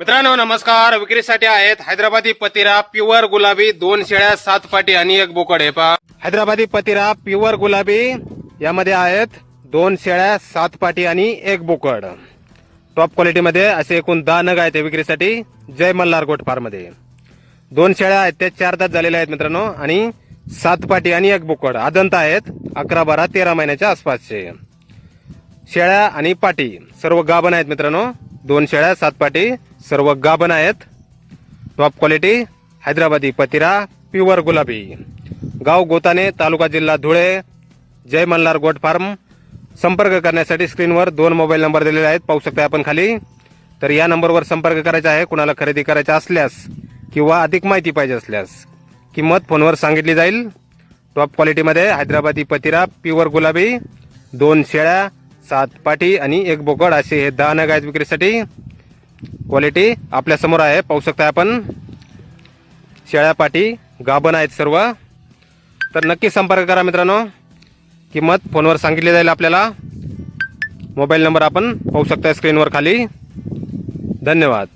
मित्रांनो नमस्कार. विक्रीसाठी आहेत हैदराबादी पतिरा प्युअर गुलाबी दोन शेळ्या सात पाटी आणि एक बोकड. हे पा हैदराबादी पतिरा प्युअर गुलाबी यामध्ये आहेत दोन शेळ्या सात पाटी आणि एक बोकड. टॉप क्वालिटीमध्ये असे एकूण दहा नग आहेत विक्रीसाठी. जय मल्हार गोट फार्ममध्ये. दोन शेळ्या आहेत त्या चार दात झालेल्या आहेत मित्रांनो आणि सात पाटी आणि एक बोकड. आदंत आहेत अकरा बारा तेरा महिन्याच्या आसपासचे. शेळ्या आणि पाटी सर्व गाभण आहेत मित्रांनो. दोन शेळ्या सात पाटी सर्व गाभण आहेत. टॉप क्वालिटी हैदराबादी पतिरा प्युअर गुलाबी. गाव गोताने तालुका जिल्हा धुळे जय मल्हार गोट फार्म. संपर्क करण्यासाठी स्क्रीनवर दोन मोबाईल नंबर दिलेले आहेत. पाहू शकता आपण खाली. तर या नंबरवर संपर्क करायचा आहे. कुणाला खरेदी करायचा असल्यास किंवा अधिक माहिती पाहिजे असल्यास किंमत फोनवर सांगितली जाईल. टॉप क्वालिटीमध्ये हैदराबादी पतिरा प्युअर गुलाबी दोन शेळ्या सात पाठी आणि एक बोकड असे हे दहा नग आहेत विक्रीसाठी. क्वालिटी आपल्यासमोर आहे. पाहू शकता आपण. शेळ्या पाठी गाभण आहेत सर्व. तर नक्की संपर्क करा मित्रांनो. किंमत फोनवर सांगितली जाईल आपल्याला. मोबाईल नंबर आपण पाहू शकता स्क्रीनवर खाली. धन्यवाद.